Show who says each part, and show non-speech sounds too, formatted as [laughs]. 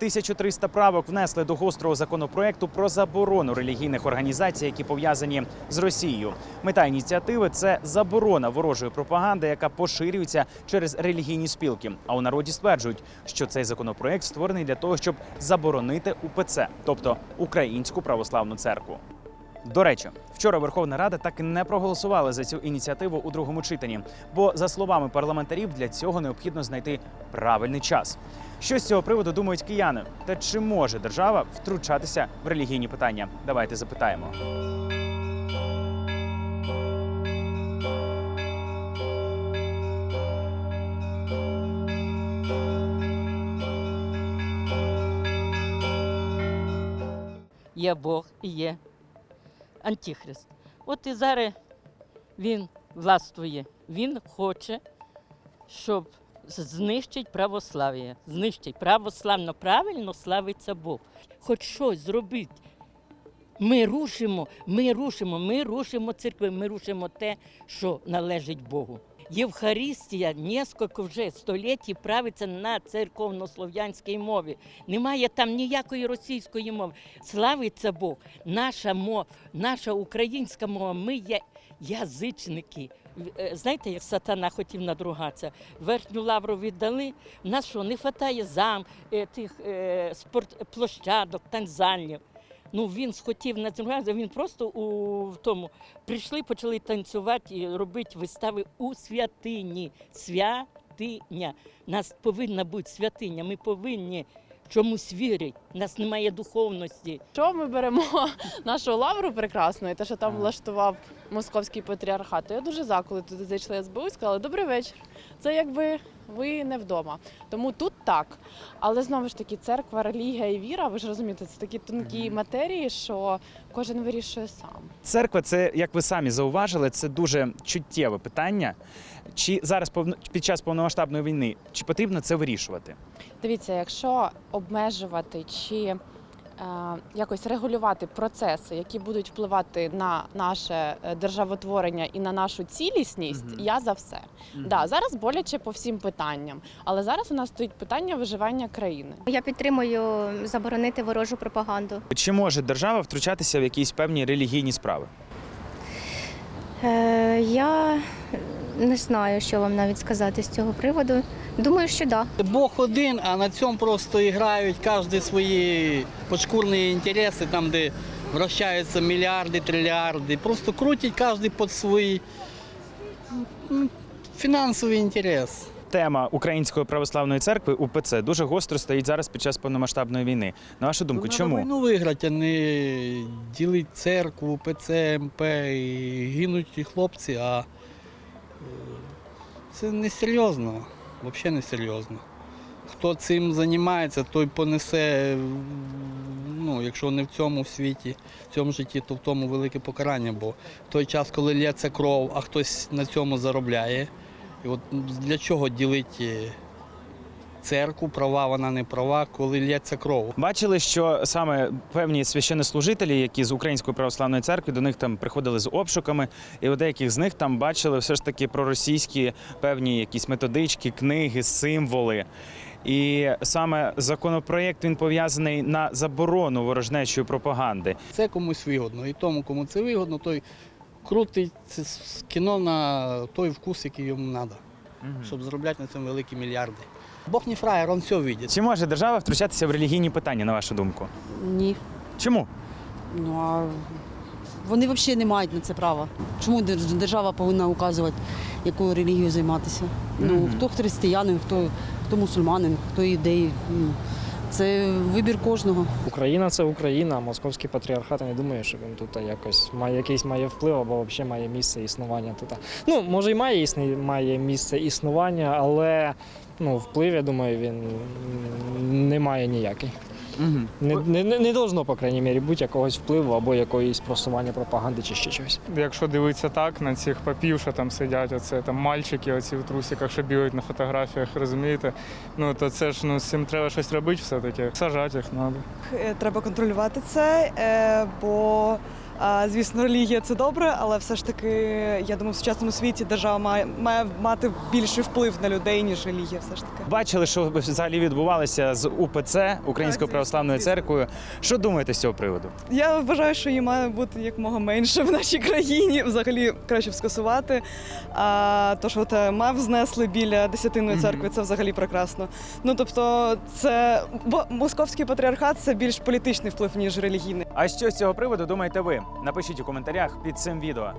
Speaker 1: 1300 правок внесли до гострого законопроекту про заборону релігійних організацій, які пов'язані з Росією. Мета ініціативи це заборона ворожої пропаганди, яка поширюється через релігійні спілки. А у народі стверджують, що цей законопроект створений для того, щоб заборонити УПЦ, тобто Українську православну церкву. До речі, вчора Верховна Рада так і не проголосувала за цю ініціативу у другому читанні. Бо, за словами парламентарів, для цього необхідно знайти правильний час. Що з цього приводу думають кияни? Та чи може держава втручатися в релігійні питання? Давайте запитаємо.
Speaker 2: є Бог і є Антихрист. От і зараз він властвує. Він хоче, щоб знищить православ'я. Знищить православно, правильно славиться Бог. Хоч щось зробить. Ми рушимо, ми рушимо, ми рушимо церкви, ми рушимо те, що належить Богу. Євхаристія несколько вже століть правиться на церковнослов'янській мові. Немає там ніякої російської мови. Славиться Бог. Наша мова, наша українська мова. Ми є язичники. Е, Знаєте, як сатана хотів надругатися? Верхню лавру віддали. В нас що, не вистачає зам, е, тих е, спорт, площадок, танцзалів. Ну він схотів надругатися, він просто у в тому прийшли, почали танцювати і робити вистави у святині. Святиня. Нас повинна бути святиня. Ми повинні чомусь вірити. У нас немає духовності.
Speaker 3: Що ми беремо [laughs] нашу лавру прекрасну, і те, що там влаштував московський патріархат. то Я дуже за, коли туди зайшли СБУ і сказали добрий вечір. Це якби ви не вдома. Тому тут так. Але знову ж таки, церква, релігія і віра, ви ж розумієте, це такі тонкі матерії, що кожен вирішує сам.
Speaker 1: Церква, це як ви самі зауважили, це дуже чуттєве питання. Чи зараз під час повномасштабної війни чи потрібно це вирішувати?
Speaker 3: Дивіться, якщо обмежувати чи якось регулювати процеси, які будуть впливати на наше е, державотворення і на нашу цілісність,
Speaker 1: Мгм.
Speaker 3: я за все. Да, зараз боляче по всім питанням, але зараз у нас стоїть питання виживання країни.
Speaker 4: Я підтримую заборонити ворожу пропаганду.
Speaker 1: Чи може держава втручатися в якісь певні релігійні справи?
Speaker 4: Е, я не знаю, що вам навіть сказати з цього приводу. Думаю, що так. Да.
Speaker 5: Бог один, а на цьому просто грають кожен свої подшкурні інтереси, там, де вращаються мільярди, трильярди. Просто крутять кожен під свій фінансовий інтерес.
Speaker 1: Тема Української православної церкви УПЦ дуже гостро стоїть зараз під час повномасштабної війни. На вашу думку,
Speaker 5: Треба
Speaker 1: чому?
Speaker 5: війну виграти, а не ділити церкву, ПЦ, МП і гинуть і хлопці, а е, це несерйозно, взагалі несерйозно. Хто цим займається, той понесе, ну, якщо не в цьому світі, в цьому житті, то в тому велике покарання. Бо в той час, коли лється кров, а хтось на цьому заробляє. І от для чого ділити церкву, права, вона не права, коли лється кров.
Speaker 1: Бачили, що саме певні священнослужителі, які з Української православної церкви, до них там приходили з обшуками, і у деяких з них там бачили все ж таки проросійські певні якісь методички, книги, символи. І саме законопроєкт він пов'язаний на заборону ворожнечої пропаганди.
Speaker 5: Це комусь вигодно. І тому, кому це вигодно, той крутить кіно на той вкус, який йому треба, щоб заробляти на цьому великі мільярди. Бог не фраєр, він все бачить.
Speaker 1: Чи може держава втручатися в релігійні питання, на вашу думку?
Speaker 6: Ні.
Speaker 1: Чому?
Speaker 6: Ну а вони взагалі не мають на це права. Чому держава повинна указувати, якою релігією займатися? Ну хто християнин, хто, хто мусульманин, хто ідеї. Ну, Це вибір кожного.
Speaker 7: Україна це Україна, а московський патріархат я не думаю, що він тут якось має якийсь має вплив або взагалі має місце існування тут. Ну, може, і має існі, має місце існування, але ну, вплив, я думаю, він не має ніякий.
Speaker 1: Угу.
Speaker 7: Не, не, не, не должно, по крайній мірі, бути якогось впливу або якоїсь просування пропаганди чи ще чогось.
Speaker 8: Якщо дивитися так на цих папів, що там сидять, оце там мальчики, оці в трусиках, що бігають на фотографіях, розумієте? Ну то це ж ну з цим треба щось робити все-таки. Сажати їх треба.
Speaker 9: Треба контролювати це, е, бо звісно, релігія це добре, але все ж таки, я думаю, в сучасному світі держава має, має мати більший вплив на людей, ніж релігія. Все ж таки.
Speaker 1: Бачили, що взагалі відбувалося з УПЦ Українською
Speaker 9: звісно,
Speaker 1: православною церквою. Що думаєте з цього приводу?
Speaker 9: Я вважаю, що її має бути якомога менше в нашій країні. Взагалі краще б скасувати. А то, що те мав знесли біля десятинної
Speaker 1: Мгм.
Speaker 9: церкви, це взагалі прекрасно. Ну тобто, це бо московський патріархат це більш політичний вплив ніж релігійний.
Speaker 1: А що з цього приводу думаєте ви? Напишіть у коментарях під цим відео.